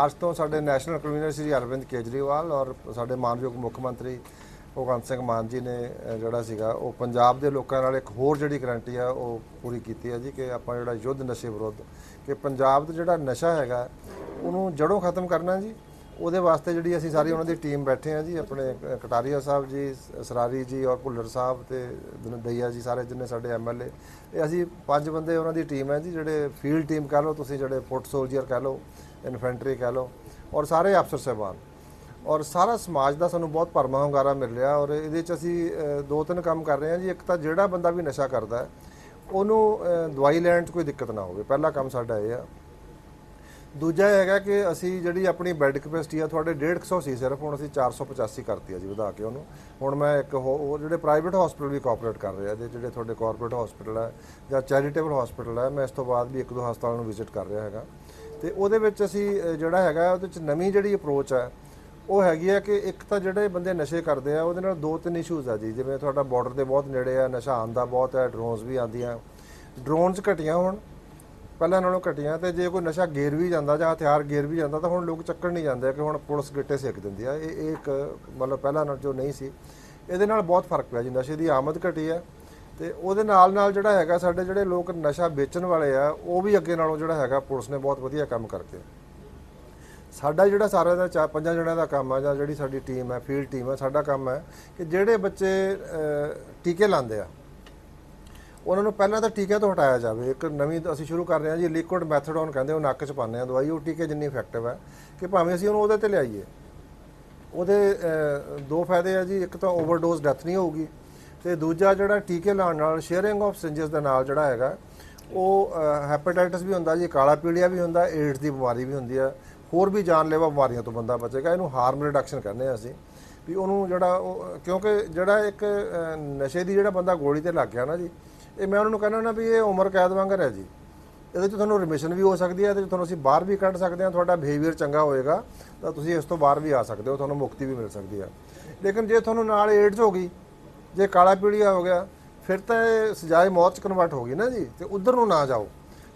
March ਤੋਂ ਸਾਡੇ national convener Shri Arvind Kejriwal ਔਰ ਸਾਡੇ ਮਾਨਯੋਗ ਮੁੱਖ ਮੰਤਰੀ ਭਗਵੰਤ ਸਿੰਘ ਮਾਨ ਜੀ ਨੇ ਜਿਹੜਾ ਸੀਗਾ, ਉਹ ਪੰਜਾਬ ਦੇ ਲੋਕਾਂ ਨਾਲ ਇੱਕ ਹੋਰ ਜਿਹੜੀ ਗਰੰਟੀ ਆ, ਉਹ ਪੂਰੀ ਕੀਤੀ ਹੈ ਜੀ ਕਿ ਆਪਾਂ ਜਿਹੜਾ ਯੁੱਧ ਨਸ਼ੇ ਵਿਰੁੱਧ, ਕਿ ਪੰਜਾਬ ਦਾ ਜਿਹੜਾ ਨਸ਼ਾ ਹੈਗਾ, ਉਹਨੂੰ ਜੜੋਂ ਖਤਮ ਕਰਨਾ ਜੀ। ਉਹਦੇ ਵਾਸਤੇ ਜਿਹੜੀ ਅਸੀਂ ਸਾਰੀ ਉਹਨਾਂ ਦੀ ਟੀਮ ਬੈਠੇ ਆ ਜੀ, ਆਪਣੇ ਕਟਾਰੀਆ ਸਾਹਿਬ ਜੀ ਸਰਾਰੀ ਜੀ ਔਰ ਭੁੱਲਰ ਸਾਹਿਬ ਤੇ ਦਈਆ ਜੀ ਸਾਰੇ ਜਿੰਨੇ ਸਾਡੇ ਐਮਐਲਏ ਇਹ ਅਸੀਂ ਪੰਜ ਬੰਦੇ ਉਹਨਾਂ ਦੀ ਟੀਮ ਹੈ ਜੀ, ਜਿਹੜੇ ਫੀਲਡ ਟੀਮ ਕਹ ਲਓ, ਤੁਸੀਂ ਜਿਹੜੇ ਫੁੱਟ ਸੋਲਜੀਅਰ ਕਹ ਲਓ ਇਨਫੈਂਟਰੀ ਕਹ ਲਓ, ਔਰ ਸਾਰੇ ਅਫਸਰ ਸਾਹਿਬਾਨ। ਔਰ ਸਾਰਾ ਸਮਾਜ ਦਾ ਸਾਨੂੰ ਬਹੁਤ ਭਰਮਾ ਹੁੰਗਾਰਾ ਮਿਲ ਰਿਹਾ, ਔਰ ਇਹਦੇ ਚ ਅਸੀਂ ਦੋ ਤਿੰਨ ਕੰਮ ਕਰ ਰਹੇ ਹਾਂ ਜੀ। ਇੱਕ ਤਾਂ ਜਿਹੜਾ ਬੰਦਾ ਵੀ ਨਸ਼ਾ ਕਰਦਾ ਹੈ, ਉਹਨੂੰ ਦਵਾਈ ਲੈਣ 'ਚ ਕੋਈ ਦਿੱਕਤ ਨਾ ਹੋਵੇ। ਪਹਿਲਾ ਕੰਮ ਸਾਡਾ ਇਹ ਆ। ਦੂਜਾ ਇਹ ਹੈਗਾ ਕਿ ਅਸੀਂ ਜਿਹੜੀ ਆਪਣੀ ਬੈੱਡ ਕਪੈਸਿਟੀ ਆ, ਤੁਹਾਡੇ 150 ਸੀ ਸਿਰਫ, ਹੁਣ ਅਸੀਂ 485 ਕਰਤੀ ਆ ਜੀ ਵਧਾ ਕੇ ਉਹਨੂੰ। ਹੁਣ ਮੈਂ ਇੱਕ ਹੋ- ਉਹ ਜਿਹੜੇ ਪ੍ਰਾਈਵੇਟ ਹਸਪੀਟਲ ਵੀ ਕੋਆਪਰੇਟ ਕਰ ਰਿਹਾ ਆ ਜਿਹੜੇ ਤੁਹਾਡੇ ਕਾਰਪੋਰੇਟ ਹਸਪੀਟਲ ਹੈ ਜਾਂ ਚੈਰੀਟੇਬਲ ਹਸਪੀਟਲ ਹੈ ਮੈਂ ਇਸ ਤੋਂ ਬਾਅਦ ਵੀ ਇੱਕ ਦੋ ਹਸਪਤਾਲਾਂ ਨੂੰ ਵਿਜ਼ਿਟ ਕਰ ਰਿਹਾ ਹੈਗਾ। ਤੇ ਉਹਦੇ ਵਿੱਚ ਅਸੀਂ ਜਿਹੜਾ ਹੈਗਾ, ਉਹਦੇ ਵਿੱਚ ਨਵੀਂ ਜਿਹੜੀ ਅਪਰੋਚ ਹੈ ਉਹ ਹੈਗੀ ਆ ਕਿ ਇੱਕ ਤਾਂ ਜਿਹੜੇ ਬੰਦੇ ਨਸ਼ੇ ਕਰਦੇ ਆ, ਉਹਦੇ ਨਾਲ ਦੋ ਤਿੰਨ ਇਸ਼ੂਜ਼ ਆ ਜੀ। ਜਿਵੇਂ ਤੁਹਾਡਾ ਬਾਰਡਰ ਦੇ ਬਹੁਤ ਨੇੜੇ ਆ, ਨਸ਼ਾ ਆਉਂਦਾ ਬਹੁਤ ਹੈ ਡਰੋਨਸ ਵੀ ਆਉਂਦੀਆਂ। ਡਰੋਨਸ ਘਟੀਆਂ ਹੁਣ, ਪਹਿਲਾਂ ਨਾਲੋਂ ਘਟੀਆਂ, ਤੇ ਜੇ ਕੋਈ ਨਸ਼ਾ ਗੇਰ ਵੀ ਜਾਂਦਾ ਜਾਂ ਹਥਿਆਰ ਗੇਰ ਵੀ ਜਾਂਦਾ, ਤਾਂ ਹੁਣ ਲੋਕ ਚੱਕਣ ਨਹੀਂ ਜਾਂਦੇ ਕਿ ਹੁਣ ਪੁਲਿਸ ਗਿੱਟੇ ਸੇਕ ਦਿੰਦੀ ਆ। ਇਹ ਇਹ ਇੱਕ ਮਤਲਬ ਪਹਿਲਾਂ ਨਾਲ ਜੋ ਨਹੀਂ ਸੀ। ਇਹਦੇ ਨਾਲ ਬਹੁਤ ਫ਼ਰਕ ਪਿਆ ਜੀ। ਨਸ਼ੇ ਦੀ ਆਮਦ ਘਟੀ ਹੈ ਤੇ ਉਹਦੇ ਨਾਲ ਨਾਲ ਜਿਹੜਾ ਹੈਗਾ ਸਾਡੇ ਜਿਹੜੇ ਲੋਕ ਨਸ਼ਾ ਵੇਚਣ ਵਾਲੇ ਆ, ਉਹ ਵੀ ਅੱਗੇ ਨਾਲੋਂ ਜਿਹੜਾ ਹੈਗਾ ਪੁਲਿਸ ਨੇ ਬਹੁਤ ਵਧੀਆ ਕੰਮ ਕਰਕੇ ਸਾਡਾ ਜਿਹੜਾ ਸਾਰਿਆਂ ਦਾ ਚਾਰ ਪੰਜਾਂ ਜਣਿਆਂ ਦਾ ਕੰਮ ਆ ਜਾਂ ਜਿਹੜੀ ਸਾਡੀ ਟੀਮ ਹੈ ਫੀਲਡ ਟੀਮ ਹੈ ਸਾਡਾ ਕੰਮ ਹੈ ਕਿ ਜਿਹੜੇ ਬੱਚੇ ਟੀਕੇ ਲਾਉਂਦੇ ਆ, ਉਹਨਾਂ ਨੂੰ ਪਹਿਲਾਂ ਤਾਂ ਟੀਕੇ ਤੋਂ ਹਟਾਇਆ ਜਾਵੇ। ਇੱਕ ਨਵੀਂ ਅਸੀਂ ਸ਼ੁਰੂ ਕਰ ਰਹੇ ਹਾਂ ਜੀ ਲਿਕੁਇਡ ਮੈਥਡੋਨ ਕਹਿੰਦੇ ਉਹ ਨੱਕ 'ਚ ਪਾਉਂਦੇ ਆ ਦਵਾਈ, ਉਹ ਟੀਕੇ ਜਿੰਨੀ ਇਫੈਕਟਿਵ ਹੈ ਕਿ ਭਾਵੇਂ ਅਸੀਂ ਉਹਨੂੰ ਉਹਦੇ ਤੇ ਲਿਆਈਏ। ਉਹਦੇ ਦੋ ਫਾਇਦੇ ਆ ਜੀ, ਇੱਕ ਤਾਂ ਓਵਰਡੋਜ਼ ਡੈਥ ਨਹੀਂ ਹੋਊਗੀ ਤੇ ਦੂਜਾ ਜਿਹੜਾ ਟੀਕੇ ਲਾਉਣ ਨਾਲ ਸ਼ੇਅਰਿੰਗ ਆਫ ਸਿੰਜਸ ਦੇ ਨਾਲ ਜਿਹੜਾ ਹੈਗਾ, ਉਹ ਹੈਪੇਟਾਈਟਸ ਵੀ ਹੁੰਦਾ ਜੀ ਕਾਲਾ ਪੀਲੀਆ ਵੀ ਹੁੰਦਾ ਏਡਸ ਦੀ ਬਿਮਾਰੀ ਵੀ ਹੁੰਦੀ ਆ। ਹੋਰ ਵੀ ਜਾਨਲੇਵਾ ਬਿਮਾਰੀਆਂ ਤੋਂ ਬੰਦਾ ਬਚੇਗਾ। ਇਹਨੂੰ ਹਾਰਮ ਰਿਡਕਸ਼ਨ ਕਹਿੰਦੇ ਆ ਅਸੀਂ। ਵੀ ਉਹਨੂੰ ਜਿਹੜਾ ਉਹ, ਕਿਉਂਕਿ ਜਿਹੜਾ ਇੱਕ ਨਸ਼ੇ ਦੀ ਜਿਹੜਾ ਬੰਦਾ ਗੋਲੀ ਤੇ ਲੱਗ ਗਿਆ ਨਾ ਜੀ, ਇਹ ਮੈਂ ਉਹਨਾਂ ਨੂੰ ਕਹਿੰਦਾ ਨਾ ਵੀ ਇਹ ਉਮਰ ਕੈਦ ਵਾਂਗਰ ਹੈ ਜੀ। ਇਹਦੇ 'ਚ ਤੁਹਾਨੂੰ ਰਿਮਿਸ਼ਨ ਵੀ ਹੋ ਸਕਦੀ ਹੈ ਇਹਦੇ ਤੁਹਾਨੂੰ ਅਸੀਂ ਬਾਹਰ ਵੀ ਕੱਢ ਸਕਦੇ ਹਾਂ ਤੁਹਾਡਾ ਬਿਹੇਵੀਅਰ ਚੰਗਾ ਹੋਏਗਾ, ਤਾਂ ਤੁਸੀਂ ਇਸ ਤੋਂ ਬਾਹਰ ਵੀ ਆ ਸਕਦੇ ਹੋ, ਤੁਹਾਨੂੰ ਮੁਕਤੀ ਵੀ ਮਿਲ ਸਕਦੀ ਹੈ ਲੇਕਿਨ ਜੇ ਤੁਹਾਨੂੰ ਨਾਲ ਏਡਸ ਹੋ ਗਈ ਜੇ ਕਾਲਾ ਪੀਲੀਆ ਹੋ ਗਿਆ, ਫਿਰ ਤਾਂ ਇਹ ਸਜ਼ਾਏ ਮੌਤ ਚ ਕਨਵਰਟ ਹੋ ਗਈ ਨਾ ਜੀ, ਤੇ ਉਧਰ ਨੂੰ ਨਾ ਜਾਓ।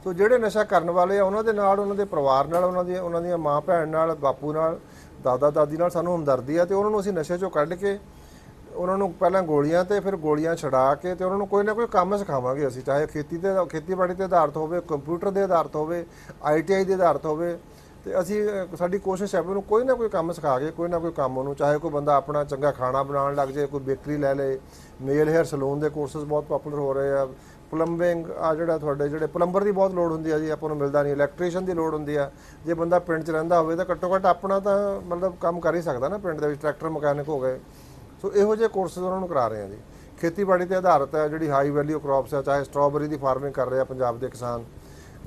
ਸੋ ਜਿਹੜੇ ਨਸ਼ਾ ਕਰਨ ਵਾਲੇ ਆ, ਉਹਨਾਂ ਦੇ ਨਾਲ, ਉਹਨਾਂ ਦੇ ਪਰਿਵਾਰ ਨਾਲ, ਉਹਨਾਂ ਦੀ ਉਹਨਾਂ ਦੀਆਂ ਮਾਂ ਭੈਣ ਨਾਲ, ਬਾਪੂ ਨਾਲ ਦਾਦਾ ਦਾਦੀ ਨਾਲ ਸਾਨੂੰ ਹਮਦਰਦੀ ਆ, ਤੇ ਉਹਨਾਂ ਨੂੰ ਅਸੀਂ ਨਸ਼ੇ ਚੋਂ ਕੱਢ ਕੇ, ਉਹਨਾਂ ਨੂੰ ਪਹਿਲਾਂ ਗੋਲੀਆਂ ਤੇ ਫਿਰ ਗੋਲੀਆਂ ਛਡਾ ਕੇ, ਤੇ ਉਹਨਾਂ ਨੂੰ ਕੋਈ ਨਾ ਕੋਈ ਕੰਮ ਸਿਖਾਵਾਂਗੇ ਅਸੀਂ, ਚਾਹੇ ਖੇਤੀ ਤੇ ਖੇਤੀਬਾੜੀ ਤੇ ਆਧਾਰਿਤ ਹੋਵੇ, ਕੰਪਿਊਟਰ ਦੇ ਆਧਾਰਿਤ ਹੋਵੇ ਆਈਟੀਆਈ ਦੇ ਆਧਾਰਿਤ ਹੋਵੇ ਤੇ ਅਸੀਂ ਸਾਡੀ ਕੋਸ਼ਿਸ਼ ਹੈ ਉਹਨੂੰ ਕੋਈ ਨਾ ਕੋਈ ਕੰਮ ਸਿਖਾ ਕੇ, ਕੋਈ ਨਾ ਕੋਈ ਕੰਮ ਉਹਨੂੰ, ਚਾਹੇ ਕੋਈ ਬੰਦਾ ਆਪਣਾ ਚੰਗਾ ਖਾਣਾ ਬਣਾਉਣ ਲੱਗ ਜਾਏ, ਕੋਈ ਬੇਕਰੀ ਲੈ ਲੇ ਮੇਲ ਹੇਅਰ ਸਲੂਨ ਦੇ ਕੋਰਸਸ ਬਹੁਤ ਪਪੂਲਰ ਹੋ ਰਹੇ ਆ ਪਲੰਬਿੰਗ ਆ ਜਿਹੜਾ ਤੁਹਾਡੇ ਜਿਹੜੇ ਪਲੰਬਰ ਦੀ ਬਹੁਤ ਲੋੜ ਹੁੰਦੀ ਆ ਜੀ, ਆਪਾਂ ਨੂੰ ਮਿਲਦਾ ਨਹੀਂ ਇਲੈਕਟ੍ਰੀਸ਼ੀਅਨ ਦੀ ਲੋੜ ਹੁੰਦੀ ਆ। ਜੇ ਬੰਦਾ ਪਿੰਡ 'ਚ ਰਹਿੰਦਾ ਹੋਵੇ ਤਾਂ ਘੱਟੋ ਘੱਟ ਆਪਣਾ ਤਾਂ ਮਤਲਬ ਕੰਮ ਕਰ ਹੀ ਸਕਦਾ ਨਾ ਪਿੰਡ ਦੇ ਵਿੱਚ ਟਰੈਕਟਰ ਮਕੈਨਿਕ ਹੋ ਗਏ। ਸੋ ਇਹੋ ਜਿਹੇ ਕੋਰਸਸ ਉਹਨਾਂ ਨੂੰ ਕਰਾ ਰਹੇ ਆ ਜੀ। ਖੇਤੀਬਾੜੀ ਤੇ ਆਧਾਰਿਤ ਹੈ ਜਿਹੜੀ ਹਾਈ ਵੈਲਿਊ ਕ੍ਰੌਪਸ ਆ, ਚਾਹੇ ਸਟ੍ਰਾਬੇਰੀ ਦੀ ਫਾਰਮਿੰਗ ਕਰ ਰਹੇ ਆ ਪੰਜਾਬ ਦੇ ਕਿਸਾਨ।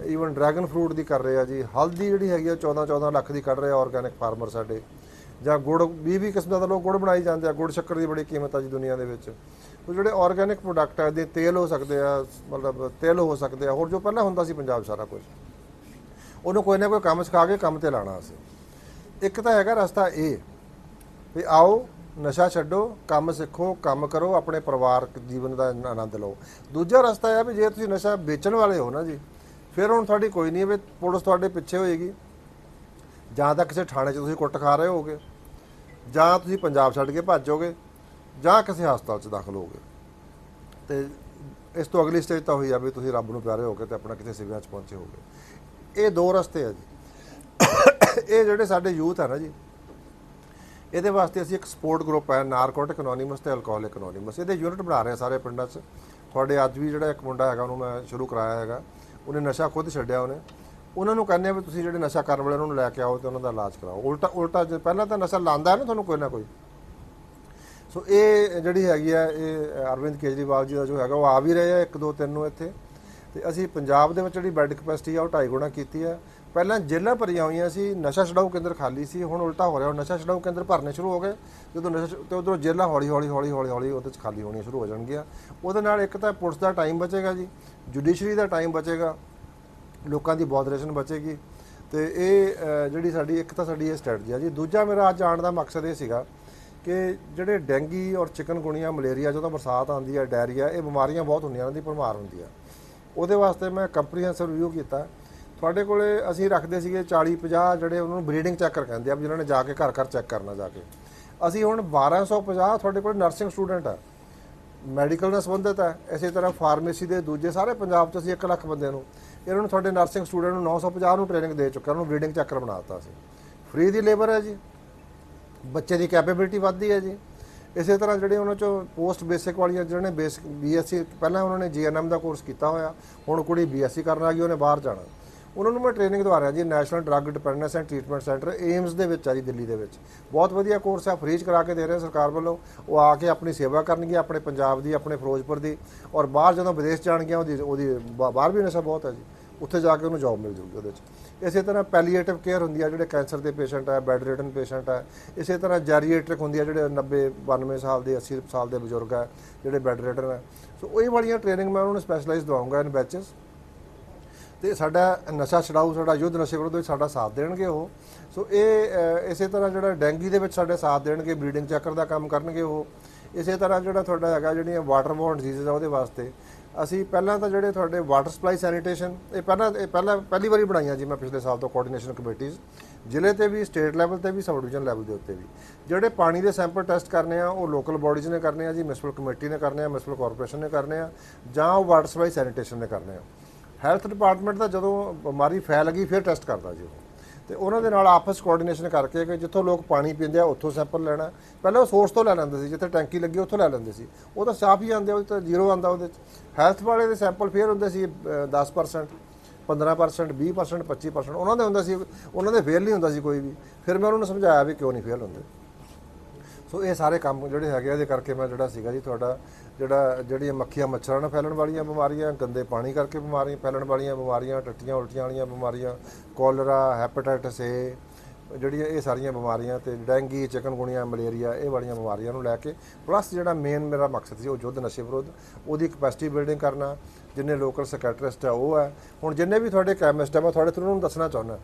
ਈਵਨ ਡਰੈਗਨ ਫਰੂਟ ਦੀ ਕਰ ਰਹੇ ਆ ਜੀ। ਹਲਦੀ ਜਿਹੜੀ ਹੈਗੀ ਆ 14 14 ਲੱਖ ਦੀ ਕੱਢ ਰਹੇ ਆ ਆਰਗੈਨਿਕ ਫਾਰਮਰ ਸਾਡੇ। ਜਾਂ ਗੁੜ 20 20 ਕਿਸਮਾਂ ਦਾ ਲੋਕ ਗੁੜ ਬਣਾਈ ਜਾਂਦੇ ਆ। ਗੁੜ ਸ਼ੱਕਰ ਦੀ ਬੜੀ ਕੀਮਤ ਆ ਜੀ ਦੁਨੀਆ ਦੇ ਵਿੱਚ। ਉਹ ਜਿਹੜੇ ਆਰਗੈਨਿਕ ਪ੍ਰੋਡਕਟ ਆ ਦੇ ਤੇਲ ਹੋ ਸਕਦੇ ਆ, ਮਤਲਬ ਤੇਲ ਹੋ ਸਕਦੇ ਆ, ਹੋਰ ਜੋ ਪਹਿਲਾਂ ਹੁੰਦਾ ਸੀ ਪੰਜਾਬ ਸਾਰਾ ਕੁਝ। ਉਹਨੂੰ ਕੋਈ ਨਾ ਕੋਈ ਕੰਮ ਸਿਖਾ ਕੇ ਕੰਮ ਤੇ ਲਾਣਾ ਅਸੀਂ। ਇੱਕ ਤਾਂ ਹੈਗਾ ਰਸਤਾ ਇਹ ਵੀ ਆਓ, ਨਸ਼ਾ ਛੱਡੋ, ਕੰਮ ਸਿੱਖੋ, ਕੰਮ ਕਰੋ, ਆਪਣੇ ਪਰਿਵਾਰਕ ਜੀਵਨ ਦਾ ਆਨੰਦ ਲਓ। ਦੂਜਾ ਰਸਤਾ ਹੈ ਵੀ ਜੇ ਤੁਸੀਂ ਨਸ਼ਾ ਵੇਚਣ ਵਾਲੇ ਹੋ ਨਾ ਜੀ ਫਿਰ ਹੁਣ ਤੁਹਾਡੀ ਕੋਈ ਨਹੀਂ ਵੀ ਪੁਲਿਸ ਤੁਹਾਡੇ ਪਿੱਛੇ ਹੋਏਗੀ। ਜਾਂ ਤਾਂ ਕਿਸੇ ਥਾਣੇ 'ਚ ਤੁਸੀਂ ਕੁੱਟ ਖਾ ਰਹੇ ਹੋਗੇ ਜਾਂ ਤੁਸੀਂ ਪੰਜਾਬ ਛੱਡ ਕੇ ਭੱਜੋਗੇ, ਜਾਂ ਕਿਸੇ ਹਸਪਤਾਲ 'ਚ ਦਾਖਲ ਹੋਗੇ ਤੇ ਇਸ ਤੋਂ ਅਗਲੀ ਸਟੇਜ ਤਾਂ ਹੋਈ ਆ ਵੀ ਤੁਸੀਂ ਰੱਬ ਨੂੰ ਪਿਆਰੇ ਹੋ ਕੇ ਤੇ ਆਪਣਾ ਕਿਸੇ ਸਿਵਿਆਂ 'ਚ ਪਹੁੰਚੇ ਹੋਗੇ ਇਹ ਦੋ ਰਸਤੇ ਆ ਜੀ। ਇਹ ਜਿਹੜੇ ਸਾਡੇ ਯੂਥ ਹੈ ਨਾ ਜੀ, ਇਹਦੇ ਵਾਸਤੇ ਅਸੀਂ ਇੱਕ ਸਪੋਰਟ ਗਰੁੱਪ ਹੈ ਨਾਰਕੋਟਿਕ ਅਨੋਨਿਮਸ ਤੇ ਅਲਕੋਹਲਿਕ ਅਨੋਨਿਮਸ ਇਹਦੇ ਯੂਨਿਟ ਬਣਾ ਰਹੇ ਆ ਸਾਰੇ ਪਿੰਡਾਂ 'ਚ। ਤੁਹਾਡੇ ਅੱਜ ਵੀ ਜਿਹੜਾ ਇੱਕ ਮੁੰਡਾ ਹੈਗਾ, ਉਹਨੂੰ ਮੈਂ ਸ਼ੁਰੂ ਕਰਾਇਆ ਹੈਗਾ। ਉਹਨੇ ਨਸ਼ਾ ਖੁਦ ਛੱਡਿਆ ਉਹਨੇ। ਉਹਨਾਂ ਨੂੰ ਕਹਿੰਦੇ ਆ ਵੀ ਤੁਸੀਂ ਜਿਹੜੇ ਨਸ਼ਾ ਕਰਨ ਵਾਲੇ ਉਹਨਾਂ ਨੂੰ ਲੈ ਕੇ ਆਓ ਤੇ ਉਹਨਾਂ ਦਾ ਇਲਾਜ ਕਰਾਓ। ਉਲਟਾ ਉਲਟਾ ਜੇ ਪਹਿਲਾਂ ਤਾਂ ਨਸ਼ਾ ਲਾਂਦਾ ਹੈ ਨਾ ਤੁਹਾਨੂੰ ਕੋਈ ਨਾ ਕੋਈ। ਸੋ ਇਹ ਜਿਹੜੀ ਹੈਗੀ ਆ, ਇਹ ਅਰਵਿੰਦ ਕੇਜਰੀਵਾਲ ਜੀ ਦਾ ਜੋ ਹੈਗਾ, ਉਹ ਆ ਵੀ ਰਹੇ ਆ ਇੱਕ ਦੋ ਤਿੰਨ ਨੂੰ ਇੱਥੇ। ਤੇ ਅਸੀਂ ਪੰਜਾਬ ਦੇ ਵਿੱਚ ਜਿਹੜੀ ਬੈੱਡ ਕਪੈਸਿਟੀ ਆ, ਉਹ ਢਾਈ ਗੁਣਾ ਕੀਤੀ ਆ। ਪਹਿਲਾਂ ਜੇਲ੍ਹਾਂ ਭਰੀਆਂ ਹੋਈਆਂ ਸੀ, ਨਸ਼ਾ ਛਡਾਊ ਕੇਂਦਰ ਖਾਲੀ ਸੀ, ਹੁਣ ਉਲਟਾ ਹੋ ਰਿਹਾ। ਨਸ਼ਾ ਛਡਾਊ ਕੇਂਦਰ ਭਰਨੇ ਸ਼ੁਰੂ ਹੋ ਗਏ। ਜਦੋਂ ਨਸ਼ਾ ਛ- ਤੇ ਉਧਰੋਂ ਜੇਲ੍ਹਾਂ ਹੌਲੀ ਹੌਲੀ ਹੌਲੀ ਹੌਲੀ ਹੌਲੀ ਉਹਦੇ ਚ ਖਾਲੀ ਹੋਣੀਆਂ ਸ਼ੁਰੂ ਹੋ ਜਾਣਗੀਆਂ। ਉਹਦੇ ਨਾਲ ਇੱਕ ਤਾਂ ਪੁਲਿਸ ਦਾ ਟਾਈਮ ਬਚੇਗਾ ਜੀ, ਜੁਡੀਸ਼ਰੀ ਦਾ ਟਾਈਮ ਬਚੇਗਾ, ਲੋਕਾਂ ਦੀ ਬੋਦਰੇਸ਼ਨ ਬਚੇਗੀ। ਤੇ ਇਹ ਜਿਹੜੀ ਸਾਡੀ, ਇੱਕ ਤਾਂ ਸਾਡੀ ਇਹ ਸਟ੍ਰੈਟਜੀ ਆ ਜੀ। ਦੂਜਾ ਮੇਰਾ ਅੱਜ ਆਉਣ ਦਾ ਮਕਸਦ ਇਹ ਸੀਗਾ ਕਿ ਜਿਹੜੇ ਡੈਂਗੀ ਔਰ ਚਿਕਨਗੁਣੀਆ ਮਲੇਰੀਆ ਜਦੋਂ ਬਰਸਾਤ ਆਉਂਦੀ ਹੈ, ਡਾਇਰੀਆ, ਇਹ ਬਿਮਾਰੀਆਂ ਬਹੁਤ ਹੁੰਦੀਆਂ, ਇਹਨਾਂ ਦੀ ਭਰਮਾਰ ਹੁੰਦੀ ਆ। ਉਹਦੇ ਵਾਸਤੇ ਮੈਂ ਕੰਪਰੀਹੈਂਸਿਵ ਰਿਵਿਊ ਕੀਤਾ। ਤੁਹਾਡੇ ਕੋਲੇ ਅਸੀਂ ਰੱਖਦੇ ਸੀਗੇ 40 50 ਜਿਹੜੇ ਉਹਨਾਂ ਨੂੰ ਬਰੀਡਿੰਗ ਚੈੱਕਰ ਕਹਿੰਦੇ ਆ ਵੀ ਜਿਨ੍ਹਾਂ ਨੇ ਜਾ ਕੇ ਘਰ ਘਰ ਚੈੱਕ ਕਰਨਾ ਜਾ ਕੇ। ਅਸੀਂ ਹੁਣ 1250 ਤੁਹਾਡੇ ਕੋਲ ਨਰਸਿੰਗ ਸਟੂਡੈਂਟ ਆ। ਮੈਡੀਕਲ ਨਾਲ ਸੰਬੰਧਿਤ ਹੈ ਇਸੇ ਤਰ੍ਹਾਂ ਫਾਰਮੇਸੀ ਦੇ ਦੂਜੇ ਸਾਰੇ ਪੰਜਾਬ 'ਚ ਅਸੀਂ 1 ਲੱਖ ਬੰਦੇ ਨੂੰ ਇਹਨਾਂ ਨੂੰ ਤੁਹਾਡੇ ਨਰਸਿੰਗ ਸਟੂਡੈਂਟ ਨੂੰ 950 ਨੂੰ ਟ੍ਰੇਨਿੰਗ ਦੇ ਚੁੱਕਾ ਉਹਨੂੰ ਬਰੀਡਿੰਗ ਚੈੱਕਰ ਬਣਾ ਦਿੱਤਾ ਸੀ ਫ੍ਰੀ ਦੀ ਲੇਬਰ ਹੈ ਜੀ। ਬੱਚੇ ਦੀ ਕੈਪੇਬਿਲਿਟੀ ਵੱਧਦੀ ਹੈ ਜੀ। ਇਸੇ ਤਰ੍ਹਾਂ ਜਿਹੜੇ ਉਹਨਾਂ ਚੋਂ ਪੋਸਟ ਬੇਸਿਕ ਵਾਲੀਆਂ ਜਿਹਨਾਂ ਨੇ ਬੇਸਿਕ ਬੀਐਸਸੀ ਪਹਿਲਾਂ ਉਹਨਾਂ ਨੇ ਜੀਐਨਐਮ ਦਾ ਕੋਰਸ ਕੀਤਾ ਹੋਇਆ। ਹੁਣ ਕੁੜੀ ਬੀਐਸਸੀ ਕਰਨ ਆ ਗਈ, ਉਹਨੇ ਬਾਹਰ ਜਾਣਾ। ਉਹਨਾਂ ਨੂੰ ਮੈਂ ਟ੍ਰੇਨਿੰਗ ਦਵਾ ਰਿਹਾ ਜੀ national drug dependence and treatment centre AIIMS ਦੇ ਵਿੱਚ ਆ ਜੀ, ਦਿੱਲੀ ਦੇ ਵਿੱਚ। ਬਹੁਤ ਵਧੀਆ ਕੋਰਸ ਆ ਫ੍ਰੀ ਚ ਕਰਾ ਕੇ ਦੇ ਰਹੇ ਸਰਕਾਰ ਵੱਲੋਂ। ਉਹ ਆ ਕੇ ਆਪਣੀ ਸੇਵਾ ਕਰਨਗੇ, ਆਪਣੇ ਪੰਜਾਬ ਦੀ, ਆਪਣੇ ਫਿਰੋਜ਼ਪੁਰ ਦੀ। ਔਰ ਬਾਹਰ ਜਦੋਂ ਵਿਦੇਸ਼ ਜਾਣਗੀਆਂ ਉਹਦੀ ਉਹਦੀ ਬਾਹਰ ਵੀ ਨਸ਼ਾ ਬਹੁਤ ਹੈ ਜੀ। ਉੱਥੇ ਜਾ ਕੇ ਉਹਨੂੰ ਜੌਬ ਮਿਲ ਜੂਗੀ ਉਹਦੇ 'ਚ। ਇਸੇ ਤਰ੍ਹਾਂ ਪੈਲੀਏਟਿਵ ਕੇਅਰ ਹੁੰਦੀ ਆ, ਜਿਹੜੇ ਕੈਂਸਰ ਦੇ ਪੇਸ਼ੈਂਟ ਆ ਬੈੱਡ ਰਿਟਨ ਪੇਸ਼ੈਂਟ ਆ। ਇਸੇ ਤਰ੍ਹਾਂ ਜੈਰੀਏਟ੍ਰਿਕ ਹੁੰਦੀ ਆ, ਜਿਹੜੇ 90 92 ਸਾਲ ਦੇ 80 ਸਾਲ ਦੇ ਬਜ਼ੁਰਗ ਆ, ਜਿਹੜੇ ਬੈੱਡ ਰਿਟਨ ਆ। ਸੋ ਇਹ ਵਾਲੀਆਂ ਟ੍ਰੇਨਿੰਗ ਮੈਂ ਉਹਨਾਂ ਨੂੰ ਸਪੈਸ਼ਲਾਈਜ਼ ਦਵਾਉਂਗਾ ਇਨ ਬੈਚਸ ਤੇ ਸਾਡਾ ਨਸ਼ਾ ਛਡਾਊ, ਸਾਡਾ ਯੁੱਧ ਨਸ਼ੇ ਵਿਰੁੱਧ ਵਿੱਚ ਸਾਡਾ ਸਾਥ ਦੇਣਗੇ ਉਹ। ਸੋ ਇਹ ਇਸੇ ਤਰ੍ਹਾਂ ਜਿਹੜਾ ਡੈਂਗੀ ਦੇ ਵਿੱਚ ਸਾਡੇ ਸਾਥ ਦੇਣਗੇ ਬਰੀਡਿੰਗ ਚੱਕਰ ਦਾ ਕੰਮ ਕਰਨਗੇ ਉਹ। ਇਸੇ ਤਰ੍ਹਾਂ ਜਿਹੜਾ ਤੁਹਾਡਾ ਹੈਗਾ, ਜਿਹੜੀਆਂ ਵਾਟਰ ਬੋਰਨ ਡਿਜ਼ੀਜ਼ ਆ ਉਹਦੇ ਵਾਸਤੇ। ਅਸੀਂ ਪਹਿਲਾਂ ਤਾਂ ਜਿਹੜੇ ਤੁਹਾਡੇ ਵਾਟਰ ਸਪਲਾਈ ਸੈਨੀਟੇਸ਼ਨ, ਇਹ ਪਹਿਲਾਂ ਇਹ ਪਹਿਲਾਂ, ਪਹਿਲੀ ਵਾਰੀ ਬਣਾਈਆਂ ਜੀ ਮੈਂ ਪਿਛਲੇ ਸਾਲ ਤੋਂ ਕੋਆਰਡੀਨੇਸ਼ਨ ਕਮੇਟੀਆਂ। ਜ਼ਿਲ੍ਹੇ ਤੇ ਵੀ ਸਟੇਟ ਲੈਵਲ ਤੇ ਵੀ ਸਬ ਡਿਵੀਜ਼ਨ ਲੈਵਲ ਦੇ ਉੱਤੇ ਵੀ। ਜਿਹੜੇ ਪਾਣੀ ਦੇ ਸੈਂਪਲ ਟੈਸਟ ਕਰਨੇ ਆ, ਉਹ ਲੋਕਲ ਬਾਡੀਜ਼ ਨੇ ਕਰਨੇ ਆ ਜੀ ਮਿਊਨਿਸਪਲ ਕਮੇਟੀ ਨੇ ਕਰਨੇ ਆ ਮਿਊਨਿਸਪਲ ਕਾਰਪੋਰੇਸ਼ਨ ਨੇ ਕਰਨੇ ਆ, ਜਾਂ ਉਹ ਵਾਟਰ ਸਪਲਾਈ ਸੈਨੀਟੇਸ਼ਨ ਨੇ ਕਰਨੇ ਆ। ਹੈਲਥ ਡਿਪਾਰਟਮੈਂਟ ਦਾ ਜਦੋਂ ਬਿਮਾਰੀ ਫੈਲ ਗਈ ਫਿਰ ਟੈਸਟ ਕਰਦਾ ਜੀ ਉਹ। ਤੇ ਉਹਨਾਂ ਦੇ ਨਾਲ ਆਪਸ ਕੋਆਰਡੀਨੇਸ਼ਨ ਕਰਕੇ ਕਿ ਜਿੱਥੋਂ ਲੋਕ ਪਾਣੀ ਪੀਂਦੇ ਆ ਉੱਥੋਂ ਸੈਂਪਲ ਲੈਣਾ। ਪਹਿਲਾਂ ਉਹ ਸੋਰਸ ਤੋਂ ਲੈ ਲੈਂਦੇ ਸੀ ਜਿੱਥੇ ਟੈਂਕੀ ਲੱਗੀ ਉੱਥੋਂ ਲੈ ਲੈਂਦੇ ਸੀ। ਉਹ ਤਾਂ ਸਾਫ਼ ਹੀ ਆਉਂਦੇ ਉਹ ਤਾਂ ਜ਼ੀਰੋ ਆਉਂਦਾ ਉਹਦੇ ਚ। ਹੈਲਥ ਵਾਲੇ ਦੇ ਸੈਂਪਲ ਫੇਰ ਹੁੰਦੇ ਸੀ ਅਹ, 10% 15% 20% 25% ਉਹਨਾਂ ਦੇ ਹੁੰਦਾ ਸੀ ਉਹਨਾਂ ਦੇ ਫੇਲ ਨਹੀਂ ਹੁੰਦਾ ਸੀ ਕੋਈ ਵੀ। ਫਿਰ ਮੈਂ ਉਹਨਾਂ ਨੂੰ ਸਮਝਾਇਆ ਵੀ ਕਿਉਂ ਨਹੀਂ ਫੇਲ ਹੁੰਦੇ। ਸੋ ਇਹ ਸਾਰੇ ਕੰਮ ਜਿਹੜੇ ਹੈਗੇ ਇਹਦੇ ਕਰਕੇ ਮੈਂ ਜਿਹੜਾ ਸੀਗਾ ਜੀ ਤੁਹਾਡਾ, ਜਿਹੜਾ ਜਿਹੜੀਆਂ ਮੱਖੀਆਂ ਮੱਛਰਾਂ ਨਾਲ ਫੈਲਣ ਵਾਲੀਆਂ ਬਿਮਾਰੀਆਂ, ਗੰਦੇ ਪਾਣੀ ਕਰਕੇ ਬਿਮਾਰੀਆਂ ਫੈਲਣ ਵਾਲੀਆਂ ਬਿਮਾਰੀਆਂ, ਟੱਟੀਆਂ ਉਲਟੀਆਂ ਵਾਲੀਆਂ ਬਿਮਾਰੀਆਂ ਕੋਲਰਾ ਹੈਪੇਟਾਈਟਸ ਏ ਜਿਹੜੀਆਂ ਇਹ ਸਾਰੀਆਂ ਬਿਮਾਰੀਆਂ ਤੇ ਡੈਂਗੀ ਚਿਕਨਗੁਨੀਆ ਮਲੇਰੀਆ, ਇਹ ਵਾਲੀਆਂ ਬਿਮਾਰੀਆਂ ਨੂੰ ਲੈ ਕੇ ਪਲੱਸ ਜਿਹੜਾ ਮੇਨ ਮੇਰਾ ਮਕਸਦ ਸੀ ਉਹ ਯੁੱਧ ਨਸ਼ੇ ਵਿਰੁੱਧ, ਉਹਦੀ ਕਪੈਸਿਟੀ ਬਿਲਡਿੰਗ ਕਰਨਾ, ਜਿੰਨੇ ਲੋਕਲ ਸਕੈਟਰਿਸਟ ਆ ਉਹ ਹੈ ਹੁਣ ਜਿੰਨੇ ਵੀ ਤੁਹਾਡੇ ਕੈਮਿਸਟ ਆ, ਮੈਂ ਤੁਹਾਡੇ ਥਰੂ ਨੂੰ ਦੱਸਣਾ ਚਾਹੁੰਦਾ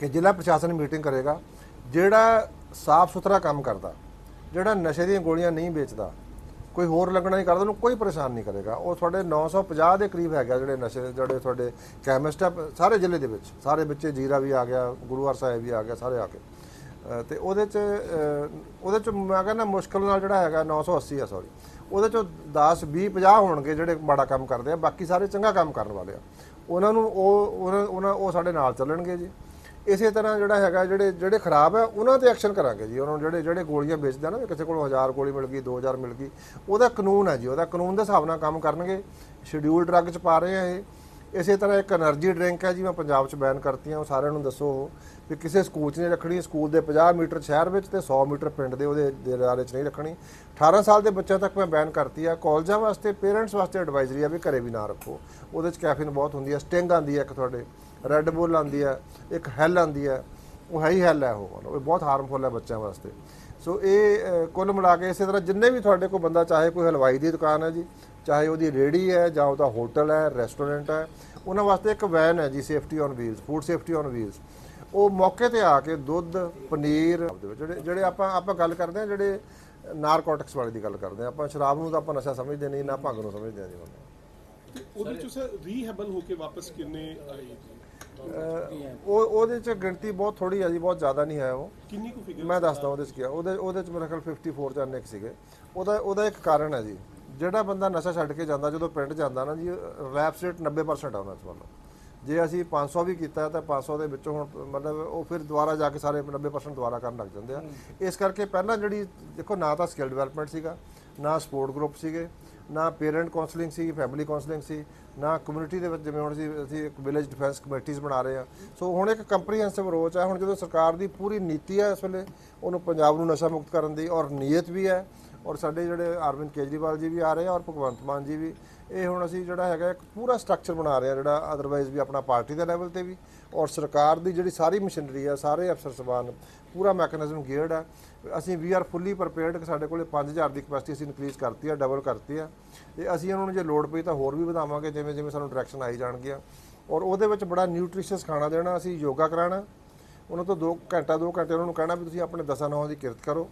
ਕਿ ਜ਼ਿਲ੍ਹਾ ਪ੍ਰਸ਼ਾਸਨ ਮੀਟਿੰਗ ਕਰੇਗਾ, ਜਿਹੜਾ ਸਾਫ਼ ਸੁਥਰਾ ਕੰਮ ਕਰਦਾ ਜਿਹੜਾ ਨਸ਼ੇ ਦੀਆਂ ਗੋਲੀਆਂ ਨਹੀਂ ਵੇਚਦਾ ਕੋਈ ਹੋਰ ਲੱਗਣਾ ਨਹੀਂ ਕਰਦਾ ਉਹਨੂੰ ਕੋਈ ਪਰੇਸ਼ਾਨ ਨਹੀਂ ਕਰੇਗਾ। ਉਹ ਤੁਹਾਡੇ 950 ਦੇ ਕਰੀਬ ਹੈਗਾ ਜਿਹੜੇ ਨਸ਼ੇ ਜਿਹੜੇ ਤੁਹਾਡੇ ਕੈਮਿਸਟ ਆ ਸਾਰੇ ਜ਼ਿਲ੍ਹੇ ਦੇ ਵਿੱਚ ਸਾਰੇ ਬੱਚੇ ਜੀਰਾ ਵੀ ਆ ਗਿਆ ਗੁਰੂਵਾਰ ਸਾਹਿਬ ਵੀ ਆ ਗਿਆ ਸਾਰੇ ਆ ਕੇ। ਅ, ਤੇ ਉਹਦੇ ਚ ਉਹਦੇ ਚ ਮੈਂ ਕਹਿੰਦਾ ਮੁਸ਼ਕਲ ਨਾਲ ਜਿਹੜਾ ਹੈਗਾ 980 ਆ ਸੌਰੀ ਉਹਦੇ ਚੋਂ 10 20 50 ਹੋਣਗੇ ਜਿਹੜੇ ਮਾੜਾ ਕੰਮ ਕਰਦੇ ਆ ਬਾਕੀ ਸਾਰੇ ਚੰਗਾ ਕੰਮ ਕਰਨ ਵਾਲੇ ਆ। ਉਹਨਾਂ ਨੂੰ ਉਹ ਉਹਨਾਂ- ਉਹਨਾਂ ਉਹ ਸਾਡੇ ਨਾਲ ਚੱਲਣਗੇ ਜੀ। ਇਸੇ ਤਰ੍ਹਾਂ ਜਿਹੜਾ ਹੈਗਾ, ਜਿਹੜੇ ਜਿਹੜੇ ਖਰਾਬ ਹੈ, ਉਹਨਾਂ ਤੇ ਐਕਸ਼ਨ ਕਰਾਂਗੇ ਜੀ। ਉਹਨਾਂ ਨੂੰ ਜਿਹੜੇ ਜਿਹੜੇ ਗੋਲੀਆਂ ਵੇਚਦਾ ਨਾ ਕਿਸੇ ਕੋਲ 1000 ਗੋਲੀ ਮਿਲ ਗਈ 2000 ਮਿਲ ਗਈ, ਉਹਦਾ ਕਾਨੂੰਨ ਹੈ ਜੀ, ਉਹਦਾ ਕਾਨੂੰਨ ਦੇ ਹਿਸਾਬ ਨਾਲ ਕੰਮ ਕਰਨਗੇ। ਸ਼ਡਿਊਲ ਡਰੱਗ ਚ ਪਾ ਰਹੇ ਆ ਇਹ। ਇਸੇ ਤਰ੍ਹਾਂ ਇੱਕ એનર્ਜੀ ਡਰਿੰਕ ਹੈ ਜੀ, ਮੈਂ ਪੰਜਾਬ 'ਚ ਬੈਨ ਕਰਤੀ ਕਰਤੀਆਂ, ਉਹ ਸਾਰਿਆਂ ਨੂੰ ਦੱਸੋ ਵੀ ਕਿਸੇ ਸਕੂਲ 'ਚ ਨਹੀਂ ਰੱਖਣੀ, ਸਕੂਲ ਦੇ 50 ਮੀਟਰ ਸ਼ਹਿਰ ਵਿੱਚ ਤੇ 100 ਮੀਟਰ ਪਿੰਡ ਦੇ ਉਹਦੇ ਦਾਇਰੇ 'ਚ ਨਹੀਂ ਰੱਖਣੀ। 18 ਸਾਲ ਦੇ ਬੱਚਿਆਂ ਤੱਕ ਮੈਂ ਬੈਨ ਕਰਤੀ ਆ। ਕਾਲਜਾਂ ਵਾਸਤੇ ਪੇਰੈਂਟਸ ਵਾਸਤੇ ਐਡਵਾਈਜ਼ਰੀ ਆ ਵੀ ਘਰੇ ਵੀ ਨਾ ਰੱਖੋ। ਉਹਦੇ 'ਚ ਕੈਫੀਨ ਬਹੁਤ ਹੁੰਦੀ ਹੈ ਸਟਿੰਗ ਆਂਦੀ ਹੈ ਇੱਕ ਤੁਹਾਡੇ ਰੈੱਡ ਬੁੱਲ ਆਂਦੀ ਹੈ ਇੱਕ ਹੈਲ ਆਂਦੀ ਹੈ ਉਹ ਹੈ ਹੀ ਹੈਲ ਹੈ ਉਹ ਉਹ ਬਹੁਤ ਹਾਰਮਫੁਲ ਹੈ ਬੱਚਿਆਂ ਵਾਸਤੇ। ਸੋ ਇਹ ਕੁੱਲ ਮਿਲਾ ਕੇ ਇਸੇ ਤਰ੍ਹਾਂ ਜਿੰਨੇ ਵੀ ਤੁਹਾਡੇ ਕੋਲ ਬੰਦਾ ਚਾਹੇ ਕੋਈ ਹਲਵਾਈ ਦੀ ਦੁਕਾਨ ਹੈ ਜੀ ਚਾਹੇ ਉਹਦੀ ਰੇੜੀ ਹੈ ਜਾਂ ਉਹਦਾ ਹੋਟਲ ਹੈ ਰੈਸਟੋਰੈਂਟ ਹੈ ਉਹਨਾਂ ਵਾਸਤੇ ਇੱਕ ਵੈਨ ਹੈ ਜੀ safety on wheels food safety on wheels ਉਹ ਮੌਕੇ ਤੇ ਆ ਕੇ ਦੁੱਧ ਪਨੀਰ ਜਿਹੜੇ ਜਿਹੜੇ ਆਪਾਂ ਆਪਾਂ ਗੱਲ ਕਰਦੇ ਆ ਜਿਹੜੇ ਨਾਰਕੋਟਿਕਸ ਵਾਲੇ ਦੀ ਗੱਲ ਕਰਦੇ ਆ ਆਪਾਂ ਸ਼ਰਾਬ ਨੂੰ ਤਾਂ ਆਪਾਂ ਨਸ਼ਾ ਸਮਝਦੇ ਨਹੀਂ ਨਾ ਭੰਗ ਨੂੰ ਸਮਝਦੇ ਆ ਜੀ ਉਹਦੇ ਚ ਸਰ ਰੀਹੈਬਲ ਹੋ ਕੇ ਵਾਪਸ ਕਿੰਨੇ ਆਏ ਉਹ ਉਹਦੇ ਚ ਗਿਣਤੀ ਬਹੁਤ ਥੋੜੀ ਹੈ ਜੀ ਬਹੁਤ ਜ਼ਿਆਦਾ ਨਹੀਂ ਹੈ ਉਹ। ਕਿੰਨੀ ਕੁ ਫਿਗਰ ਮੈਂ ਦੱਸਦਾ ਉਹਦੇ ਚ ਕੀ ਆ। ਉਹਦੇ ਉਹਦੇ ਚ ਮੇਰੇ ਖਿਆਲ 54 ਜਾਂ ਨਿਕ ਸੀਗੇ। ਉਹਦਾ ਉਹਦਾ ਇੱਕ ਕਾਰਨ ਹੈ ਜੀ। ਜਿਹੜਾ ਬੰਦਾ ਨਸ਼ਾ ਛੱਡ ਕੇ ਜਾਂਦਾ ਜਦੋਂ ਪਿੰਡ ਜਾਂਦਾ ਨਾ ਜੀ ਰੈਪ ਰੇਟ 90% ਆ ਉਹਨਾਂ ਚ ਵੱਲੋਂ। ਜੇ ਅਸੀਂ 500 ਵੀ ਕੀਤਾ ਤਾਂ 500 ਦੇ ਵਿੱਚੋਂ ਹੁਣ ਮਤਲਬ ਉਹ ਫਿਰ ਦੁਬਾਰਾ ਜਾ ਕੇ ਸਾਰੇ 90% ਦੁਬਾਰਾ ਕਰਨ ਲੱਗ ਜਾਂਦੇ ਆ। ਇਸ ਕਰਕੇ ਪਹਿਲਾਂ ਜਿਹੜੀ ਦੇਖੋ ਨਾ ਤਾਂ ਸਕਿੱਲ ਡਿਵੈਲਪਮੈਂਟ ਸੀਗਾ ਨਾ ਸਪੋਰਟ ਗਰੁੱਪ ਸੀਗੇ ਨਾ ਪੇਰੈਂਟ ਕਾਉਂਸਲਿੰਗ ਸੀ ਫੈਮਿਲੀ ਕਾਉਂਸਲਿੰਗ ਸੀ ਨਾ ਕਮਿਊਨਿਟੀ ਦੇ ਵਿੱਚ ਜਿਵੇਂ ਹੁਣ ਅਸੀਂ ਅਸੀਂ ਇੱਕ ਵਿਲੇਜ ਡਿਫੈਂਸ ਕਮੇਟੀਆਂ ਬਣਾ ਰਹੇ ਆ। ਸੋ ਹੁਣ ਇੱਕ ਕੰਪਰੀਹੈਂਸਿਵ ਅਪਰੋਚ ਹੈ ਹੁਣ ਜਦੋਂ ਸਰਕਾਰ ਦੀ ਪੂਰੀ ਨੀਤੀ ਹੈ ਇਸ ਵੇਲੇ ਉਹਨੂੰ ਪੰਜਾਬ ਨੂੰ ਨਸ਼ਾ ਮੁਕਤ ਕਰਨ ਦੀ ਔਰ ਨੀਅਤ ਵੀ ਹੈ ਔਰ ਸਾਡੇ ਜਿਹੜੇ ਅਰਵਿੰਦ ਕੇਜਰੀਵਾਲ ਜੀ ਵੀ ਆ ਰਹੇ ਆ ਔਰ ਭਗਵੰਤ ਮਾਨ ਜੀ ਵੀ, ਇਹ ਹੁਣ ਅਸੀਂ ਜਿਹੜਾ ਹੈਗਾ ਇੱਕ ਪੂਰਾ ਸਟਰਕਚਰ ਬਣਾ ਰਹੇ ਆ ਜਿਹੜਾ ਅਦਰਵਾਈਜ਼ ਵੀ ਆਪਣਾ ਪਾਰਟੀ ਦੇ ਲੈਵਲ ਤੇ ਵੀ। ਔਰ ਸਰਕਾਰ ਦੀ ਜਿਹੜੀ ਸਾਰੀ ਮਸ਼ੀਨਰੀ ਆ, ਸਾਰੇ ਅਫਸਰ ਸਬਾਨ, ਪੂਰਾ ਮੈਕੈਨਿਜ਼ਮ ਗੇਅਰਡ ਆ। ਅਸੀਂ ਵੀ ਆਰ ਫੁੱਲੀ ਪ੍ਰਪੇਅਰਡ ਕਿ ਸਾਡੇ ਕੋਲੇ 5000 ਦੀ ਕਪੈਸਿਟੀ ਅਸੀਂ ਇਨਕਰੀਜ਼ ਕਰਤੀ ਆ ਡਬਲ ਕਰਤੀ ਆ। ਤੇ ਅਸੀਂ ਉਹਨਾਂ ਨੂੰ ਜੇ ਲੋਡ ਪਈ ਤਾਂ ਹੋਰ ਵੀ ਵਧਾਵਾਂਗੇ, ਜਿਵੇਂ ਜਿਵੇਂ ਸਾਨੂੰ ਡਾਇਰੈਕਸ਼ਨ ਆਈ ਜਾਣਗੀਆਂ। ਔਰ ਉਹਦੇ ਵਿੱਚ ਬੜਾ ਨਿਊਟ੍ਰੀਸ਼ੀਅਸ ਖਾਣਾ ਦੇਣਾ, ਅਸੀਂ ਯੋਗਾ ਕਰਾਣਾ। ਉਹਨਾਂ ਤੋਂ 2 ਘੰਟਾ 2 ਘੰਟੇ ਉਹਨਾਂ ਨੂੰ ਕਹਿਣਾ ਵੀ ਤੁਸੀਂ ਆਪਣੇ ਦਸਾਂ ਨੌਂ ਦੀ ਕਿਰਤ ਕਰੋ।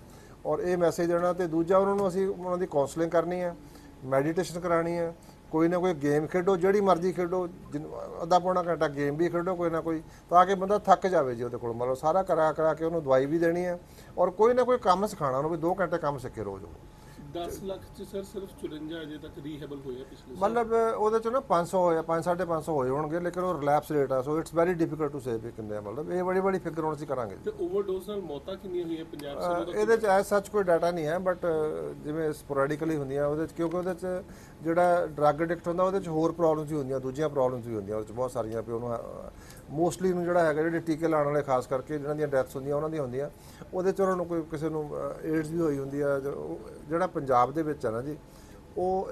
ਔਰ ਇਹ ਮੈਸੇਜ ਦੇਣਾ ਤੇ ਦੂਜਾ ਉਹਨਾਂ ਨੂੰ ਅਸੀਂ ਉਹਨਾਂ ਦੀ ਕਾਉਂਸਲਿੰਗ ਕਰਨੀ ਹੈ ਮੈਡੀਟੇਸ਼ਨ ਕਰਾਣੀ ਹੈ। ਕੋਈ ਨਾ ਕੋਈ ਗੇਮ ਖੇਡੋ, ਜਿਹੜੀ ਮਰਜ਼ੀ ਖੇਡੋ, ਜਿੰਨ- ਅੱਧਾ ਪੌਣਾ ਘੰਟਾ ਗੇਮ ਵੀ ਖੇਡੋ ਕੋਈ ਨਾ ਕੋਈ, ਤਾਂ ਕਿ ਬੰਦਾ ਥੱਕ ਜਾਵੇ ਜੀ ਉਹਦੇ ਕੋਲ। ਮਤਲਬ ਸਾਰਾ ਕਰਾ ਕਰਾ ਕੇ ਉਹਨੂੰ ਦਵਾਈ ਵੀ ਦੇਣੀ ਹੈ। ਔਰ ਕੋਈ ਨਾ ਕੋਈ ਕੰਮ ਸਿਖਾਉਣਾ, ਉਹਨੂੰ ਵੀ 2 ਘੰਟੇ ਕੰਮ ਸਿੱਖੇ ਰੋਜ਼ ਉਹ 10 ਲੱਖ ਚ ਸਰ ਸਿਰਫ 54 ਅਜੇ ਤੱਕ ਰੀਹੈਬਲ ਹੋਏ ਆ ਪਿਛਲੇ ਸਾਲ। ਮਤਲਬ ਉਹਦੇ ਚ ਨਾ 500 ਹੋਇਆ 5 550 ਹੋਏ ਹੋਣਗੇ ਲੇਕਿਨ ਉਹ ਰਿਲੈਪਸ ਰੇਟ ਆ so it's very difficult to say ਵੀ ਕਿੰਨੇ ਆ ਮਤਲਬ ਇਹ ਬੜੀ ਬੜੀ ਫਿਗਰ ਹੁਣ ਅਸੀਂ ਕਰਾਂਗੇ। ਤੇ ਓਵਰਡੋਜ਼ ਨਾਲ ਮੌਤਾਂ ਕਿੰਨੀਆਂ ਹੋਈਆਂ ਪੰਜਾਬ ਚ ਇਹਦੇ ਚ ਐਸ ਸੱਚ ਕੋਈ ਡਾਟਾ ਨਹੀਂ ਹੈ ਬਟ ਜਿਵੇਂ ਸਪੋਰੈਡਿਕਲੀ ਹੁੰਦੀਆਂ ਉਹਦੇ ਚ ਕਿਉਂਕਿ ਉਹਦੇ ਚ ਜਿਹੜਾ ਡਰੱਗ ਐਡਿਕਟ ਹੁੰਦਾ ਉਹਦੇ ਚ ਹੋਰ ਪ੍ਰੋਬਲਮਸ ਵੀ ਹੁੰਦੀਆਂ ਦੂਜੀਆਂ ਪ੍ਰੋਬਲਮਸ ਵੀ ਹੁੰਦੀਆਂ ਉਹਦੇ ਚ ਬਹੁਤ ਸਾਰੀਆਂ ਵੀ ਉਹਨੂੰ ਮੋਸਟਲੀ ਨੂੰ ਜਿਹੜਾ ਹੈਗਾ, ਜਿਹੜੇ ਟੀਕੇ ਲਾਉਣ ਵਾਲੇ ਖਾਸ ਕਰਕੇ ਜਿਹਨਾਂ ਦੀਆਂ ਡੈਥਸ ਹੁੰਦੀਆਂ, ਉਹਨਾਂ ਦੀਆਂ ਹੁੰਦੀਆਂ। ਉਹਦੇ ਚ ਉਹਨਾਂ ਨੂੰ ਕੋਈ ਕਿਸੇ ਨੂੰ ਏਡਸ ਵੀ ਹੋਈ ਹੁੰਦੀ ਆ ਜਿਹੜਾ ਪੰਜਾਬ ਦੇ ਵਿੱਚ ਹੈ ਨਾ ਜੀ, ਉਹ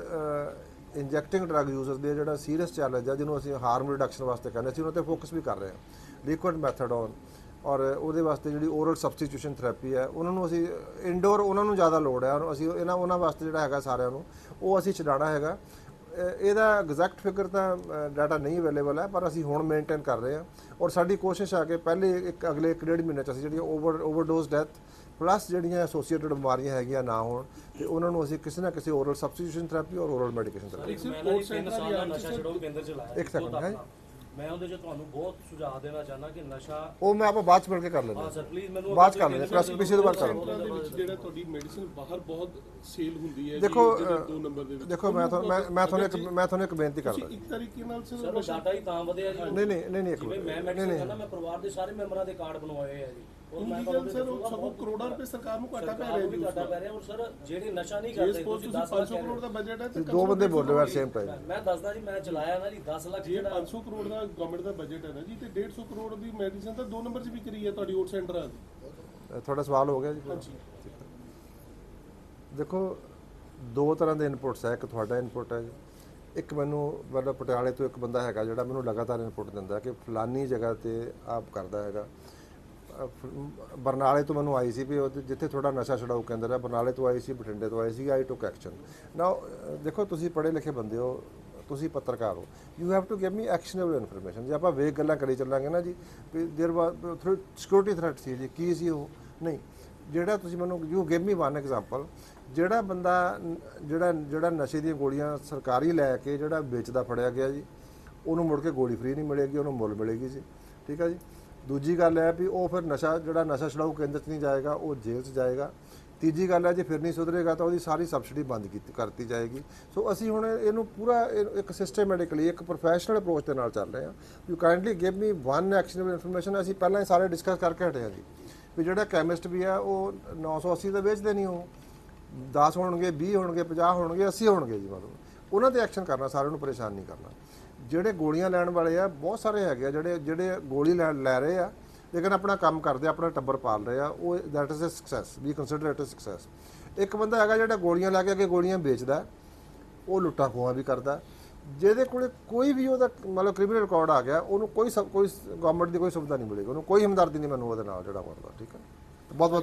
ਇੰਜੈਕਟਿੰਗ ਡਰੱਗ ਯੂਜ਼ਰਸ ਦੇ ਜਿਹੜਾ ਸੀਰੀਅਸ ਚੈਲੰਜ ਆ, ਜਿਹਨੂੰ ਅਸੀਂ ਹਾਰਮ ਰਿਡਕਸ਼ਨ ਵਾਸਤੇ ਕਹਿੰਦੇ ਸੀ ਉਹਨਾਂ ਤੇ ਫੋਕਸ ਵੀ ਕਰ ਰਹੇ ਹਾਂ। ਲਿਕੁਇਡ ਮੈਥਡੋਨ ਔਰ ਉਹਦੇ ਵਾਸਤੇ ਜਿਹੜੀ ਓਰਲ ਸਬਸਟੀਟਿਊਸ਼ਨ ਥੈਰੇਪੀ ਹੈ ਉਹਨਾਂ ਨੂੰ ਅਸੀਂ ਇਨਡੋਰ ਉਹਨਾਂ ਨੂੰ ਜ਼ਿਆਦਾ ਲੋੜ ਹੈ ਔਰ ਅਸੀਂ ਇਹਨਾਂ, ਉਹਨਾਂ ਵਾਸਤੇ ਜਿਹੜਾ ਹੈਗਾ ਸਾਰਿਆਂ ਨੂੰ, ਉਹ ਅਸੀਂ ਛਡਾਣਾ ਹੈਗਾ। ਇਹਦਾ ਐਗਜ਼ੈਕਟ ਫਿਗਰ ਤਾਂ ਡਾਟਾ ਨਹੀਂ ਅਵੇਲੇਬਲ ਹੈ ਪਰ ਅਸੀਂ ਹੁਣ ਮੇਨਟੇਨ ਕਰ ਰਹੇ ਹਾਂ। ਔਰ ਸਾਡੀ ਕੋਸ਼ਿਸ਼ ਆ ਕਿ ਪਹਿਲੇ ਇੱਕ ਅਗਲੇ ਇੱਕ ਡੇਢ ਮਹੀਨੇ ਚ ਅਸੀਂ ਜਿਹੜੀਆਂ ਓਵਰ ਓਵਰਡੋਜ਼ ਡੈਥ ਪਲੱਸ ਜਿਹੜੀਆਂ ਐਸੋਸੀਏਟਡ ਬਿਮਾਰੀਆਂ ਹੈਗੀਆਂ ਨਾ ਹੋਣ ਤੇ ਉਹਨਾਂ ਨੂੰ ਅਸੀਂ ਕਿਸੇ ਨਾ ਕਿਸੇ ਓਰਲ ਸਬਸਟੀਟਿਊਸ਼ਨ ਥੈਰੇਪੀ ਔਰ ਓਰਲ ਮੈਡੀਕੇਸ਼ਨ ਥੈਰੇਪੀ ਇੱਕ ਖੁਦ ਹੈ। ਮੈਂ ਉਹਦੇ ਚ ਤੁਹਾਨੂੰ ਬਹੁਤ ਸੁਝਾਅ ਦੇਣਾ ਚਾਹਨਾ ਕਿ ਨਸ਼ਾ ਉਹ ਮੈਂ ਆਪਾਂ ਬਾਅਦ ਚ ਮਿਲ ਕੇ ਕਰ ਲੈਂਦੇ ਹਾਂ। ਹਾਂ ਸਰ ਪਲੀਜ਼ ਮੈਨੂੰ ਬਾਅਦ ਚ ਕਰ ਲੈਂਦੇ ਪ੍ਰੈਸ ਕਿਸੇ ਦੇ ਬਾਅਦ ਕਰ ਲੈਂਦੇ ਦੇ ਵਿੱਚ ਜਿਹੜਾ ਤੁਹਾਡੀ ਮੈਡੀਸਿਨ ਬਾਹਰ ਬਹੁਤ ਸੇਲ ਹੁੰਦੀ ਹੈ ਦੇਖੋ, ਜੀ, ਜਿਹੜੇ ਅਹ, ਦੋ ਨੰਬਰ ਦੇ ਵਿੱਚ। ਦੇਖੋ ਮੈਂ ਤੁਹਾਨੂੰ ਮੈਂ ਮੈਂ ਤੁਹਾਨੂੰ ਇੱਕ ਮੈਂ ਤੁਹਾਨੂੰ ਇੱਕ ਬੇਨਤੀ ਕਰਦਾ ਤੁਸੀਂ ਇੱਕ ਤਰੀਕੇ ਨਾਲ ਸਿਰ ਸਰ ਡਾਟਾ ਹੀ ਤਾਂ ਵਧਿਆ ਜੀ। ਨਹੀਂ ਨਹੀਂ ਨਹੀਂ ਨਹੀਂ ਇੱਕ ਜਿਵੇਂ ਮੈਂ ਮਿੰਟ ਮੈਡੀਸਨ ਖਾਣਾ ਮੈਂ ਪਰਿਵਾਰ ਦੇ ਸਾਰੇ ਮੈਂਬਰਾਂ ਦੇ ਕਾਰਡ ਬਣਵਾਏ ਆ ਜੀ। ਇਲੀਗਲ ਸਰ ਉਹ ਸਗੋਂ ਕਰੋੜਾਂ ਰੁਪਏ ਸਰਕਾਰ ਨੂੰ ਘਾਟਾ ਪੈ ਰਿਹਾ ਵੀ ਜੀ ਘਾਟਾ ਪੈ ਰਿਹਾ ਔਰ ਸਰ ਜਿਹੜੇ ਨਸ਼ਾ ਨਹੀਂ ਜੇ ਕਰਦੇ ਸਪੋਜ਼ ਤੁਸੀਂ ਤੁਸੀਂ 10 ਲੱਖ 500 ਕਰੋੜ ਦਾ ਬਜਟ ਹੈ ਤੇ ਦੋ ਬੰਦੇ ਬੋਲ ਰਹੇ ਹੋ ਐਟ ਸੇਮ ਟਾਈਮ ਮੈਂ ਦੱਸਦਾ ਜੀ ਮੈਂ ਚਲਾਇਆ ਨਾ ਜੀ 10 ਲੱਖ ਜੇ ਜਿਹੜਾ 500 ਕਰੋੜ ਦਾ ਗਵਰਨਮੈਂਟ ਦਾ ਬਜਟ ਹੈ ਨਾ ਜੀ ਤੇ 150 ਕਰੋੜ ਦੀ ਮੈਡੀਸਿਨ ਤਾਂ ਦੋ ਨੰਬਰ 'ਚ ਵਿਕ ਰਹੀ ਹੈ ਤੁਹਾਡੀ ਓਟ ਸੈਂਟਰਾਂ ਦੀ ਤੁਹਾਡਾ ਸਵਾਲ ਹੋ ਗਿਆ ਜੀ। ਪੂਰਾ? ਹਾਂਜੀ। ਦੇਖੋ ਦੋ ਤਰ੍ਹਾਂ ਦੇ ਇਨਪੁਟਸ ਹੈ ਇੱਕ ਤੁਹਾਡਾ ਇਨਪੁਟ ਹੈ ਜੀ। ਇੱਕ ਮੈਨੂੰ ਮਤਲਬ ਪਟਿਆਲੇ ਤੋਂ ਇੱਕ ਬੰਦਾ ਹੈਗਾ ਜਿਹੜਾ ਮੈਨੂੰ ਲਗਾਤਾਰ ਇਨਪੁਟ ਦਿੰਦਾ ਕਿ ਫਲਾਨੀ ਜਗ੍ਹਾ ਤੇ ਆਪ ਕਰਦਾ ਹੈਗਾ। ਬਰਨਾਲੇ ਤੋਂ ਮੈਨੂੰ ਆਈ ਸੀ ਵੀ ਉਹ ਜਿੱਥੇ ਥੋੜਾ ਨਸ਼ਾ ਛਡਾਊ ਕੇਂਦਰ ਹੈ, ਬਰਨਾਲੇ ਤੋਂ ਆਈ ਸੀ, ਬਠਿੰਡੇ ਤੋਂ ਆਈ ਸੀ ਆਈ ਟੁਕ ਐਕਸ਼ਨ ਨਾਓ ਦੇਖੋ, ਤੁਸੀਂ ਪੜ੍ਹੇ ਲਿਖੇ ਬੰਦੇ ਹੋ, ਤੁਸੀਂ ਪੱਤਰਕਾਰ ਹੋ। You have to give me actionable information ਜੇ ਆਪਾਂ ਵੇਗ ਗੱਲਾਂ ਕਰੀ ਚੱਲਾਂਗੇ ਨਾ ਜੀ, ਵੀ ਦੇਰ ਬਾਅਦ ਸਿਕਿਉਰਿਟੀ ਥ੍ਰੈਟ ਸੀ ਜੀ, ਕੀ ਸੀ ਉਹ? ਨਹੀਂ। ਜਿਹੜਾ ਤੁਸੀਂ ਮੈਨੂੰ you give me one example ਜਿਹੜਾ ਬੰਦਾ, ਜਿਹੜਾ ਜਿਹੜਾ ਨਸ਼ੇ ਦੀਆਂ ਗੋਲੀਆਂ ਸਰਕਾਰੀ ਲੈ ਕੇ ਜਿਹੜਾ ਵੇਚਦਾ ਫੜਿਆ ਗਿਆ ਜੀ, ਉਹਨੂੰ ਮੁੜ ਕੇ ਗੋਲੀ ਫ੍ਰੀ ਨਹੀਂ ਮਿਲੇਗੀ, ਉਹਨੂੰ ਮੁੱਲ ਮਿਲੇਗੀ ਜੀ। ਠੀਕ ਹੈ ਜੀ? ਦੂਜੀ ਗੱਲ ਹੈ ਵੀ ਉਹ ਫਿਰ ਨਸ਼ਾ, ਜਿਹੜਾ ਨਸ਼ਾ ਛਡਾਊ ਕੇਂਦਰ 'ਚ ਨਹੀਂ ਜਾਏਗਾ, ਉਹ ਜੇਲ੍ਹ 'ਚ ਜਾਏਗਾ। ਤੀਜੀ ਗੱਲ ਹੈ ਜੇ ਫਿਰ ਨਹੀਂ ਸੁਧਰੇਗਾ ਤਾਂ ਉਹਦੀ ਸਾਰੀ ਸਬਸਿਡੀ ਬੰਦ ਕੀਤੀ, ਕਰਤੀ ਜਾਏਗੀ। ਸੋ ਅਸੀਂ ਹੁਣ ਇਹਨੂੰ ਪੂਰਾ ਇਹ- ਇੱਕ ਸਿਸਟਮੈਟਿਕਲੀ ਇੱਕ ਪ੍ਰੋਫੈਸ਼ਨਲ ਅਪਰੋਚ ਦੇ ਨਾਲ ਚੱਲ ਰਹੇ ਹਾਂ। You kindly give me one actionable information ਅਸੀਂ ਪਹਿਲਾਂ ਹੀ ਸਾਰੇ ਡਿਸਕਸ ਕਰਕੇ ਹਟੇ ਹਾਂ ਜੀ। ਵੀ ਜਿਹੜਾ ਕੈਮਿਸਟ ਵੀ ਆ ਉਹ 980 ਦਾ ਵੇਚਦੇ ਨਹੀਂ ਉਹ। 10 ਹੋਣਗੇ 20 ਹੋਣਗੇ 50 ਹੋਣਗੇ 80 ਹੋਣਗੇ ਜੀ ਮਤਲਬ। ਉਹਨਾਂ ਤੇ ਐਕਸ਼ਨ ਕਰਨਾ, ਸਾਰਿਆਂ ਨੂੰ ਪਰੇਸ਼ਾਨ ਨਹੀਂ ਕਰਨਾ। ਜਿਹੜੇ ਗੋਲੀਆਂ ਲੈਣ ਵਾਲੇ ਆ ਬਹੁਤ ਸਾਰੇ ਹੈਗੇ ਆ ਜਿਹੜੇ ਜਿਹੜੇ ਗੋਲੀ ਲੈ ਲੈ ਰਹੇ ਆ ਲੇਕਿਨ ਆਪਣਾ ਕੰਮ ਕਰਦੇ ਆ, ਆਪਣਾ ਟੱਬਰ ਪਾਲ ਰਹੇ ਆ ਉਹ that is a success we consider it a success ਇੱਕ ਬੰਦਾ ਹੈਗਾ ਜਿਹੜਾ ਗੋਲੀਆਂ ਲੈ ਕੇ ਅੱਗੇ ਗੋਲੀਆਂ ਵੇਚਦਾ ਉਹ ਲੁੱਟਾਂ ਖੋਹਾਂ ਵੀ ਕਰਦਾ। ਜਿਹਦੇ ਕੋਲੇ ਕੋਈ ਵੀ ਉਹਦਾ ਮਤਲਬ ਕ੍ਰਿਮੀਨਲ ਰਿਕਾਰਡ ਆ ਗਿਆ ਉਹਨੂੰ ਕੋਈ ਸਭ ਕੋਈ ਗਵਰਨਮੈਂਟ ਦੀ ਕੋਈ ਸੁਵਿਧਾ ਨਹੀਂ ਮਿਲੇਗੀ। ਉਹਨੂੰ ਕੋਈ ਹਮਦਰਦੀ ਨਹੀਂ ਮੈਨੂੰ ਉਹਦੇ ਨਾਲ ਜਿਹੜਾ ਮਰਦਾ ਠੀਕ ਹੈ? ਬਹੁਤ ਬਹੁਤ